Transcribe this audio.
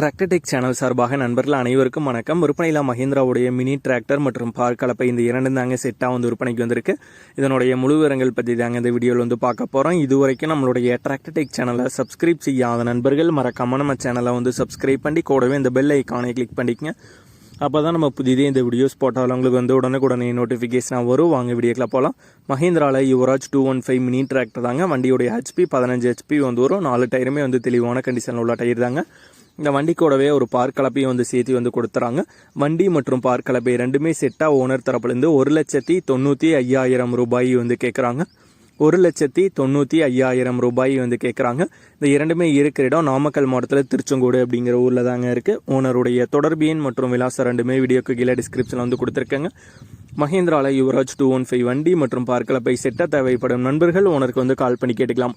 Tractor Tech channel சார்பாக நண்பர்கள் அனைவருக்கும் வணக்கம். விற்பனையில் மஹிந்திராவுடைய மினி டிராக்டர் மற்றும் பார் கலப்பை இந்த இரண்டு தாங்க செட்டாக வந்து விற்பனைக்கு வந்திருக்கு. இதனுடைய முழு விவரங்கள் பற்றி தாங்க இந்த வீடியோவில் வந்து பார்க்க போகிறோம் இது வரைக்கும் நம்மளுடைய டிராக்டர்டெக் சேனலை சப்ஸ்கிரைப் செய்யாத நண்பர்கள் மறக்காமல் நம்ம சேனலை வந்து சப்ஸ்கிரைப் பண்ணி கூடவே இந்த பெல் ஐக்கானை கிளிக் பண்ணிக்கங்க. அப்போ தான் நம்ம புதிதே இந்த வீடியோஸ் போட்டாலும் உங்களுக்கு வந்து உடனுக்குடனே நோட்டிஃபிகேஷனாக வரும். வாங்க வீடியோக்கில் போகலாம் மஹிந்திராவில் Yuvraj two one five mini tractor தாங்க. வண்டியுடைய ஹெச்பி பதினஞ்சு ஹெச்பி வந்து வரும். நாலு டயருமே வந்து தெளிவான கண்டிஷனில் உள்ள டயர் தாங்க. இந்த வண்டி கூடவே ஒரு பார்க் கலப்பையும் வந்து சேர்த்து வந்து கொடுத்துறாங்க. வண்டி மற்றும் பார்க் கலப்பை ரெண்டுமே செட்டாக ஓனர் தரப்புலேருந்து ஒரு லட்சத்தி தொண்ணூற்றி ஐயாயிரம் ரூபாய் வந்து கேட்குறாங்க ஒரு லட்சத்தி தொண்ணூற்றி ஐயாயிரம் ரூபாய் வந்து கேட்குறாங்க இந்த இரண்டுமே இருக்கிற இடம் நாமக்கல் மாவட்டத்தில் திருச்செங்கோடு அப்படிங்கிற ஊரில் தாங்க இருக்குது ஓனருடைய தொடர்பு எண் மற்றும் விலாசம் ரெண்டுமே வீடியோக்கு கீழே டிஸ்கிரிப்ஷனில் வந்து கொடுத்துருக்கேங்க. மஹேந்திராவில் யுவராஜ் டூ ஒன் ஃபைவ் வண்டி மற்றும் பார்க்கலப்பை செட்டாக தேவைப்படும் நண்பர்கள் ஓனருக்கு வந்து கால் பண்ணி கேட்டுக்கலாம்.